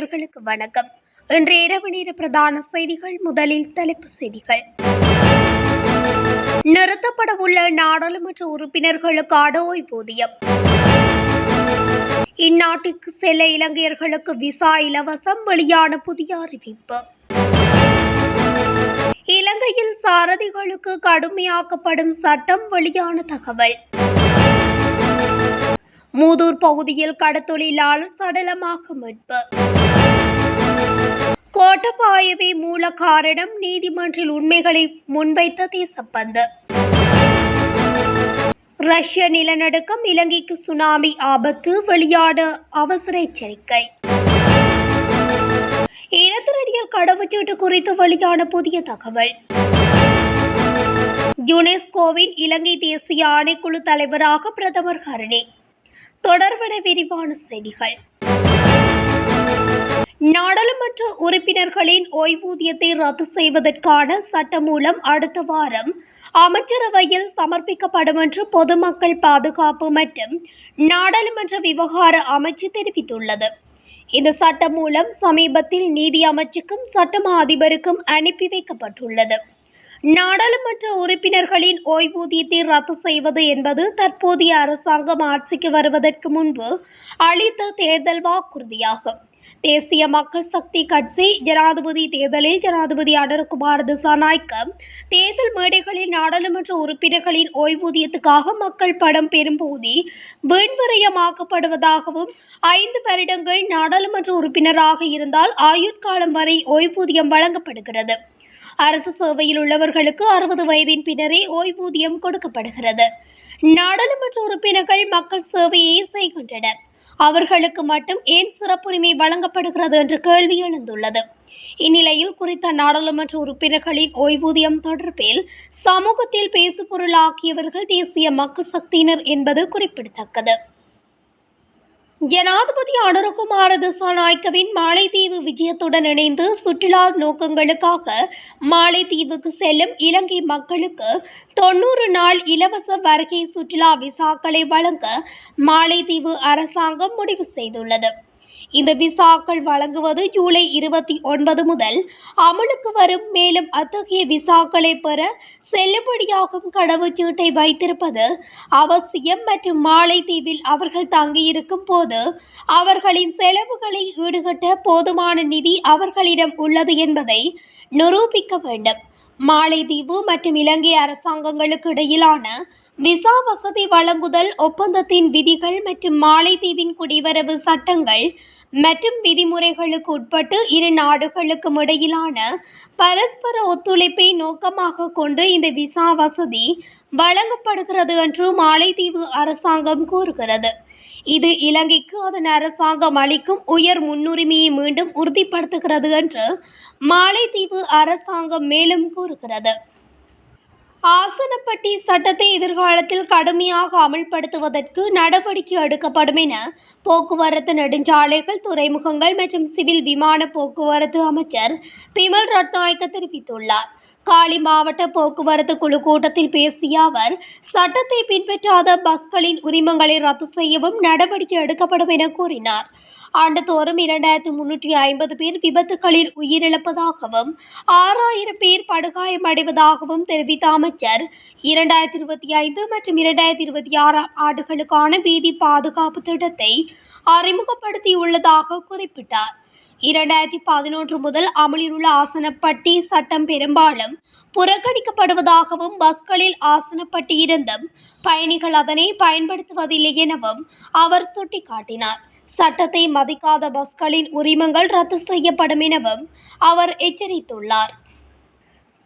நேயர்களுக்கு வணக்கம். இன்று இரவு நேர பிரதான செய்திகள் முதலில் தலைப்பு செய்திகள். நிறுத்தப்பட உள்ள நாடாளுமன்ற உறுப்பினர்களுக்கான ஓய்வூதியம். இந்நாட்டிற்கு செல்ல இலங்கையர்களுக்கு விசா இலவசம் வெளியான புதிய அறிவிப்பு. இலங்கையில் சாரதிகளுக்கு கடுமையாக்கப்படும் சட்டம் வெளியான தகவல். மூதூர் பகுதியில் கடத்தொழிலாளர் சடலமாக மீட்பு. கோட்டபாயவே மூல காரணம் நீதிமன்றில் உண்மைகளை முன்வைத்த தேசப்பந்து ரஷ்ய நிலநடுக்கம் இலங்கைக்கு சுனாமி ஆபத்து வெளியான அவசர எச்சரிக்கை. இனத்திரடியல் கடவுச்சீட்டு குறித்து வெளியான புதிய தகவல். யுனெஸ்கோவின் இலங்கை தேசிய ஆணைக்குழு தலைவராக பிரதமர் ஹரணி. தொடர்பட விரிவான செய்திகள். நாடாளுமன்ற உறுப்பினர்களின் ஓய்வூதியத்தை ரத்து செய்வதற்கான சட்டமூலம் அடுத்த வாரம் அமைச்சரவையில் சமர்ப்பிக்கப்படும் என்று பொதுமக்கள் பாதுகாப்பு மற்றும் நாடாளுமன்ற விவகார அமைச்சு தெரிவித்துள்ளது. இந்த சட்டம் மூலம் சமீபத்தில் நீதி அமைச்சுக்கும் சட்டமா அதிபருக்கும் அனுப்பி வைக்கப்பட்டுள்ளது. நாடாளுமன்ற உறுப்பினர்களின் ஓய்வூதியத்தை ரத்து செய்வது என்பது தற்போதைய அரசாங்கம் ஆட்சிக்கு வருவதற்கு முன்பு அளித்த தேர்தல் வாக்குறுதியாகும். தேசிய மக்கள் சக்தி கட்சி ஜனாதிபதி தேர்தலில் ஜனாதிபதி அடர்குமார் திசாநாய்க்கு தேர்தல் மேடைகளில் நாடாளுமன்ற உறுப்பினர்களின் ஓய்வூதியத்துக்காக மக்கள் படம் பெறும்போது வீண்விரயமாக்கப்படுவதாகவும் ஐந்து வருடங்கள் நாடாளுமன்ற உறுப்பினராக இருந்தால் ஆயுட்காலம் வரை ஓய்வூதியம் வழங்கப்படுகிறது. அரசு சேவையில் உள்ளவர்களுக்கு அறுபது வயதின் பின்னரே ஓய்வூதியம் கொடுக்கப்படுகிறது. நாடாளுமன்ற உறுப்பினர்கள் மக்கள் சேவையை செய்கின்றனர். அவர்களுக்கு மட்டும் ஏன் சிறப்புரிமை வழங்கப்படுகிறது என்ற கேள்வி எழுந்துள்ளது. இந்நிலையில் குறித்த நாடாளுமன்ற உறுப்பினர்களின் ஓய்வூதியம் தொடர்பில் சமூகத்தில் பேசுபொருளாக்கியவர்கள் தேசிய மக்கள் சக்தியினர் என்பது குறிப்பிடத்தக்கது. ஜனாதிபதி அனுரகுமார திசாநாயக்கவின் மாலைத்தீவு விஜயத்துடன் இணைந்து சுற்றுலா நோக்கங்களுக்காக மாலைத்தீவுக்கு செல்லும் இலங்கை மக்களுக்கு தொண்ணூறு நாள் இலவச வருகை சுற்றுலா விசாக்களை வழங்க மாலைத்தீவு அரசாங்கம் முடிவு செய்துள்ளது. இந்த விசாக்கள் வழங்குவது ஜூலை இருபத்தி ஒன்பது முதல் அமலுக்கு வரும். மேலும் அத்தகைய விசாக்களை பெற செல்லுபடியாகும் கடவுச்சீட்டை வைத்திருப்பது அவசியம் மற்றும் மாலைத்தீவில் அவர்கள் தங்கியிருக்கும் போது அவர்களின் செலவுகளை ஈடுகட்ட போதுமான நிதி அவர்களிடம் உள்ளது என்பதை நிரூபிக்க வேண்டும். மாலைதீவு மற்றும் இலங்கை அரசாங்கங்களுக்கு இடையிலான விசா வசதி வழங்குதல் ஒப்பந்தத்தின் விதிகள் மற்றும் மாலைதீவின் குடிவரவு சட்டங்கள் மற்றும் விதிமுறைகளுக்கு உட்பட்டு இரு நாடுகளுக்கும் இடையிலான பரஸ்பர ஒத்துழைப்பை நோக்கமாக கொண்டு இந்த விசா வசதி வழங்கப்படுகிறது என்று மாலைதீவு அரசாங்கம் கூறுகிறது. இது இலங்கைக்கு அதன் அரசாங்கம் அளிக்கும் உயர் முன்னுரிமையை மீண்டும் உறுதிப்படுத்துகிறது என்று மாலைதீவு அரசாங்கம் மேலும் கூறுகிறது. ஆசனப்பட்டி சட்டத்தை எதிர்காலத்தில் கடுமையாக அமல்படுத்துவதற்கு நடவடிக்கை எடுக்கப்படும் என போக்குவரத்து நெடுஞ்சாலைகள் துறைமுகங்கள் மற்றும் சிவில் விமான போக்குவரத்து அமைச்சர் பிமல் ரட்நாயக்க தெரிவித்துள்ளார். காலி மாவட்ட போக்குவரத்து குழு கூட்டத்தில் பேசிய அவர் சட்டத்தை பின்பற்றாத பஸ்களின் உரிமங்களை ரத்து செய்யவும் நடவடிக்கை எடுக்கப்படும் என கூறினார். ஆண்டுதோறும் இரண்டாயிரத்து முன்னூற்றி ஐம்பது பேர் விபத்துகளில் உயிரிழப்பதாகவும் ஆறாயிரம் பேர் படுகாயமடைவதாகவும் தெரிவித்த அமைச்சர் இரண்டாயிரத்தி இருபத்தி ஐந்து மற்றும் இரண்டாயிரத்தி இருபத்தி ஆறாம் ஆண்டுகளுக்கான வீதி பாதுகாப்பு திட்டத்தை அறிமுகப்படுத்தியுள்ளதாக குறிப்பிட்டார். இரண்டாயிரத்தி பதினொன்று முதல் அமலில் உள்ள ஆசனப்பட்டி சட்டம் பெரும்பாலும் புறக்கணிக்கப்படுவதாகவும் பஸ்களில் ஆசனப்பட்டி இருந்தும் பயணிகள் அதனை பயன்படுத்துவதில்லை எனவும் அவர் சுட்டிக்காட்டினார். சட்டத்தை மதிக்காத பஸ்களின் உரிமங்கள் ரத்து செய்யப்படும் எனவும் அவர் எச்சரித்துள்ளார்.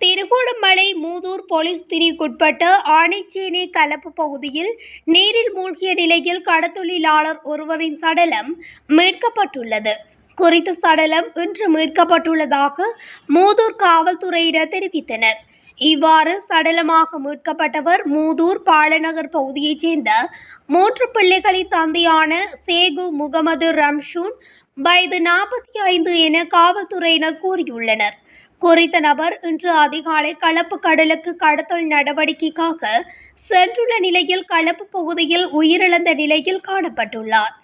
திருகோணமலை மூதூர் போலீஸ் பிரிவுக்குட்பட்ட ஆணைச்சேனை கலப்பு பகுதியில் நீரில் மூழ்கிய நிலையில் கடத்தொழிலாளர் ஒருவரின் சடலம் மீட்கப்பட்டுள்ளது. குறித்த சடலம் இன்று மீட்கப்பட்டுள்ளதாக மூதூர் காவல்துறையினர் தெரிவித்தனர். இவ்வாறு சடலமாக மீட்கப்பட்டவர் மூதூர் பாலநகர் பகுதியைச் சேர்ந்த மூன்று பிள்ளைகளின் தந்தையான சேகு முகமது ரம்ஷூன் வயது நாற்பத்தி ஐந்து என காவல்துறையினர் கூறியுள்ளனர். குறித்த நபர் இன்று அதிகாலை களப்பு கடலுக்கு கடத்தல் நடவடிக்கைக்காக சென்றுள்ள நிலையில் களப்பு பகுதியில் உயிரிழந்த நிலையில் காணப்பட்டுள்ளார்.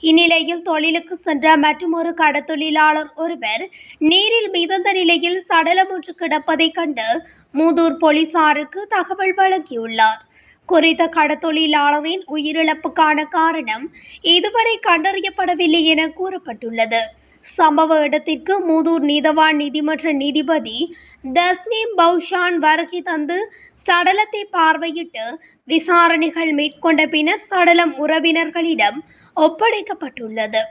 இந்நிலையில் தொழிலுக்கு சென்ற மற்றொரு கடத்தொழிலாளர் ஒருவர் நீரில் மிதந்த நிலையில் சடலம் ஒன்று கிடப்பதைக் கண்டு மூதூர் போலீசாருக்கு தகவல் வழங்கியுள்ளார். குறித்த கடத்தொழிலாளரின் உயிரிழப்புக்கான காரணம் இதுவரை கண்டறியப்படவில்லை என கூறப்பட்டுள்ளது. சம்பவ இடத்திற்கு மூதூர் நீதவான் நீதிமன்ற நீதிபதி தஸ்னீம் பௌஷான் வருகை தந்து சடலத்தை பார்வையிட்டு விசாரணைகள் மேற்கொண்ட பின்னர் சடலம் உறவினர்களிடம் ஒப்படைக்கப்பட்டுள்ளது.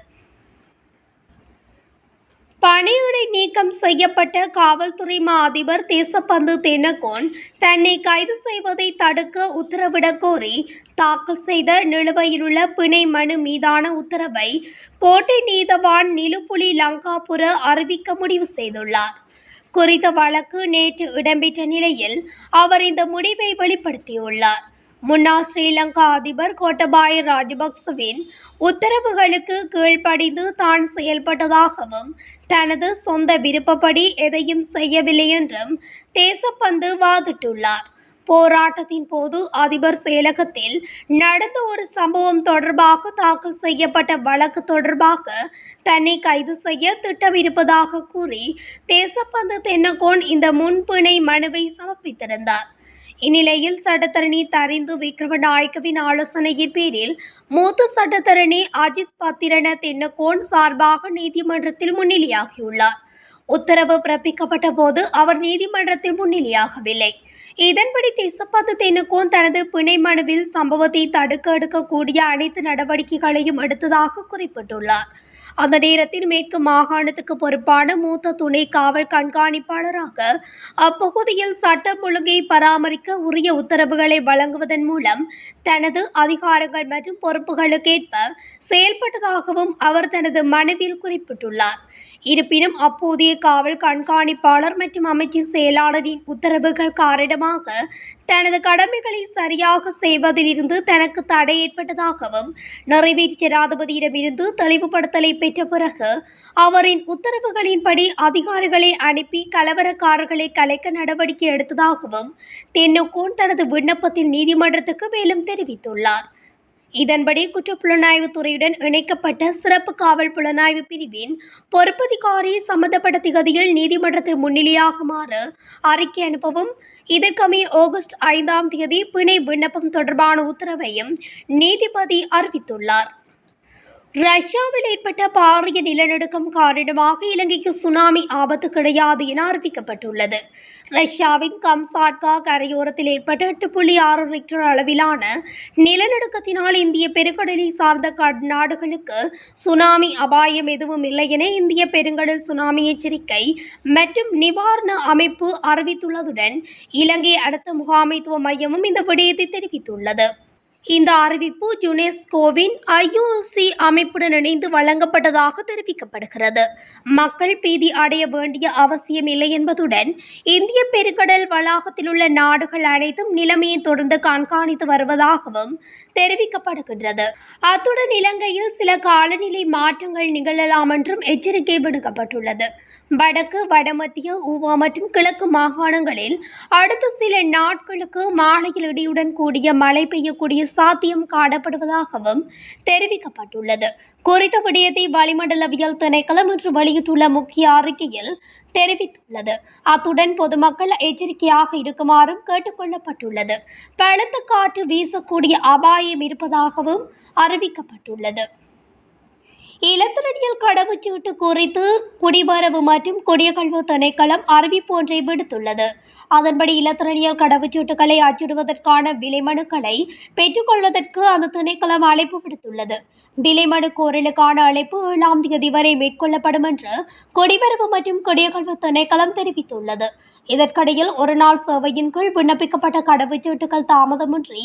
பணியிடை நீக்கம் செய்யப்பட்ட காவல்துறை மா அதிபர் தேசப்பந்து தென்னகோன் தன்னை கைது செய்வதை தடுக்க உத்தரவிடக் கோரி தாக்கல் செய்த நிலுவையிலுள்ள பிணை மனு மீதான உத்தரவை கோட்டை நீதவான் நிலுப்புலி லங்காபுர அறிவிக்க முடிவு செய்துள்ளார். குறித்த வழக்கு நேற்று இடம்பெற்ற நிலையில் அவர் இந்த முடிவை வெளிப்படுத்தியுள்ளார். முன்னாள் ஸ்ரீலங்கா அதிபர் கோட்டபாய ராஜபக்சவின் உத்தரவுகளுக்கு கீழ்ப்படிந்து தான் செயல்பட்டதாகவும் தனது சொந்த விருப்பப்படி எதையும் செய்யவில்லை என்றும் தேசப்பந்து வாதிட்டுள்ளார். போராட்டத்தின் போது அதிபர் செயலகத்தில் நடந்த ஒரு சம்பவம் தொடர்பாக தாக்கல் செய்யப்பட்ட வழக்கு தொடர்பாக தன்னை கைது செய்ய திட்டமிருப்பதாக கூறி தேசப்பந்து தென்னகோன் இந்த முன்பிணை மனுவை சமர்ப்பித்திருந்தார். இந்நிலையில் சட்டத்தரணி தரிந்து விக்ரமநாயக்கவின் ஆலோசனையின் பேரில் மூத்த சட்டத்தரணி அஜித் பத்திரன தென்னகோன் சார்பாக நீதிமன்றத்தில் முன்னிலையாகியுள்ளார். உத்தரவு பிறப்பிக்கப்பட்ட போது அவர் நீதிமன்றத்தில் முன்னிலையாகவில்லை. இதன்படி தேசப்பந்து தென்னகோன் தனது பிணை மனுவில் சம்பவத்தை தடுக்க எடுக்கக்கூடிய அனைத்து நடவடிக்கைகளையும் எடுத்ததாக குறிப்பிட்டுள்ளார். அந்த நேரத்தில் மேற்கு மாகாணத்துக்கு பொறுப்பான மூத்த துணை காவல் கண்காணிப்பாளராக அப்பகுதியில் சட்டம் ஒழுங்கை பராமரிக்க உரிய உத்தரவுகளை வழங்குவதன் மூலம் தனது அதிகாரங்கள் மற்றும் பொறுப்புகளுக்கேற்ப செயல்பட்டதாகவும் அவர் தனது மனுவில் குறிப்பிட்டுள்ளார். இருப்பினும் அப்போதைய காவல் கண்காணிப்பாளர் மற்றும் அமைச்சர் செயலாளரின் உத்தரவுகள் காரணமாக தனது கடமைகளை சரியாக செய்வதிலிருந்து தனக்கு தடை ஏற்பட்டதாகவும் நிறைவேற்று ஜனாதிபதியிடமிருந்து தெளிவுபடுத்தலை பெற்ற பிறகு அவரின் உத்தரவுகளின்படி அதிகாரிகளை அனுப்பி கலவரக்காரர்களை கலைக்க நடவடிக்கை எடுத்ததாகவும் தென்னுக்கோன் தனது விண்ணப்பத்தில் நீதிமன்றத்துக்கு மேலும் தெரிவித்துள்ளார். இதன்படி குற்றப்புலனாய்வு துறையுடன் இணைக்கப்பட்ட சிறப்பு காவல் புலனாய்வு பிரிவின் பொறுப்பதிகாரி சம்பந்தப்பட்ட திகதியில் நீதிமன்றத்தில் முன்னிலையாகுமாறு அறிக்கை அனுப்பவும் இதற்கமே ஆகஸ்ட் ஐந்தாம் தேதி பிணை விண்ணப்பம் தொடர்பான உத்தரவையும் நீதிபதி அறிவித்துள்ளார். ரஷ்யாவில் ஏற்பட்ட பாரிய நிலநடுக்கம் காரணமாக இலங்கைக்கு சுனாமி ஆபத்து கிடையாது என அறிவிக்கப்பட்டுள்ளது. ரஷ்யாவின் கம்சாட்கா கரையோரத்தில் ஏற்பட்ட எட்டு புள்ளி ஆறு ரிக்டர் அளவிலான நிலநடுக்கத்தினால் இந்திய பெருங்கடலை சார்ந்த நாடுகளுக்கு சுனாமி அபாயம் எதுவும் இல்லை என இந்திய பெருங்கடல் சுனாமி எச்சரிக்கை மற்றும் நிவாரண அமைப்பு அறிவித்துள்ளதுடன் இலங்கை அடுத்த முகாமைத்துவ மையமும் இந்த விடயத்தை தெரிவித்துள்ளது. இந்த அறிவிப்பு யுனெஸ்கோவின் ஐயூசி அமைப்புடன் இணைந்து வழங்கப்பட்டதாக தெரிவிக்கப்படுகிறது. மக்கள் பீதி அடைய வேண்டிய அவசியம் இல்லை என்பதுடன் இந்திய பெருங்கடல் வளாகத்தில் உள்ள நாடுகள் அனைத்தும் நிலைமையை தொடர்ந்து கண்காணித்து வருவதாகவும் தெரிவிக்கப்படுகின்றது. அத்துடன் இலங்கையில் சில காலநிலை மாற்றங்கள் நிகழலாம் என்றும் எச்சரிக்கை விடுக்கப்பட்டுள்ளது. வடக்கு வடமத்திய ஊவா மற்றும் கிழக்கு மாகாணங்களில் அடுத்த சில நாட்களுக்கு மாலையில் இடியுடன் கூடிய மழை பெய்யக்கூடிய சாத்தியம் காணப்படுவதாகவும் தெரிவிக்கப்பட்டுள்ளது. குறித்த விடயத்தை வளிமண்டலவியல் திணைக்களம் இன்று வெளியிட்டுள்ள முக்கிய அறிக்கையில் தெரிவித்துள்ளது. அத்துடன் பொதுமக்கள் எச்சரிக்கையாக இருக்குமாறும் கேட்டுக்கொள்ளப்பட்டுள்ளது. பழுத்த காற்று வீசக்கூடிய அபாயம் இருப்பதாகவும் அறிவிக்கப்பட்டுள்ளது. இலத்திரனியல் கடவுச்சீட்டு குறித்து குடிவரவு மற்றும் குடியகழ்வு திணைக்களம் அறிவிப்பு ஒன்றை விடுத்துள்ளது. அதன்படி இலத்திரனியல் கடவுச்சீட்டுகளை அச்சிடுவதற்கான விலை மனுக்களை பெற்றுக்கொள்வதற்கு அந்த திணைக்களம் அழைப்பு விடுத்துள்ளது. விலை மனு கோரலுக்கான அழைப்பு ஏழாம் தேதி வரை மேற்கொள்ளப்படும் என்று குடிவரவு மற்றும் குடியகழ்வு திணைக்களம் தெரிவித்துள்ளது. இதற்கிடையில் ஒரு நாள் சேவையின் கீழ் விண்ணப்பிக்கப்பட்ட கடவுச்சீட்டுகள் தாமதமின்றி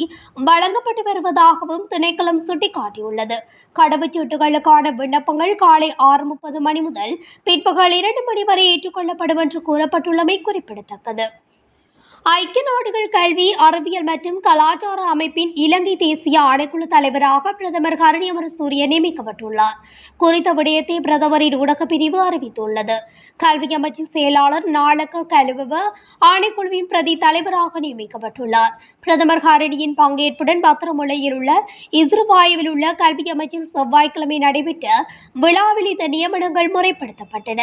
வழங்கப்பட்டு வருவதாகவும் திணைக்களம் சுட்டிக்காட்டியுள்ளது. கடவுச்சீட்டுகளுக்கான விண்ணப்பங்கள் காலை ஆறு முப்பது மணி முதல் பிற்பகல் இரண்டு மணி வரை ஏற்றுக்கொள்ளப்படும் என்று கூறப்பட்டுள்ளமை குறிப்பிடத்தக்கது. ஐக்கிய நாடுகள் கல்வி அறிவியல் மற்றும் கலாச்சார அமைப்பின் இலங்கை தேசிய ஆணைக்குழு தலைவராக பிரதமர் ஹரணி அமரசூரிய நியமிக்கப்பட்டுள்ளார். குறித்த விடயத்தை பிரதமரின் ஊடகப் பிரிவு அறிவித்துள்ளது. கல்வி அமைச்சின் செயலாளர் நாளக்க கலுவ ஆணைக்குழுவின் பிரதி தலைவராக நியமிக்கப்பட்டுள்ளார். பிரதமர் ஹரணியின் பங்கேற்புடன் பத்திரமுலையில் உள்ள இஸ்ருவாயுவில் உள்ள கல்வி அமைச்சில் செவ்வாய்க்கிழமை நடைபெற்ற விழாவில் இந்த நியமனங்கள் முறைப்படுத்தப்பட்டன.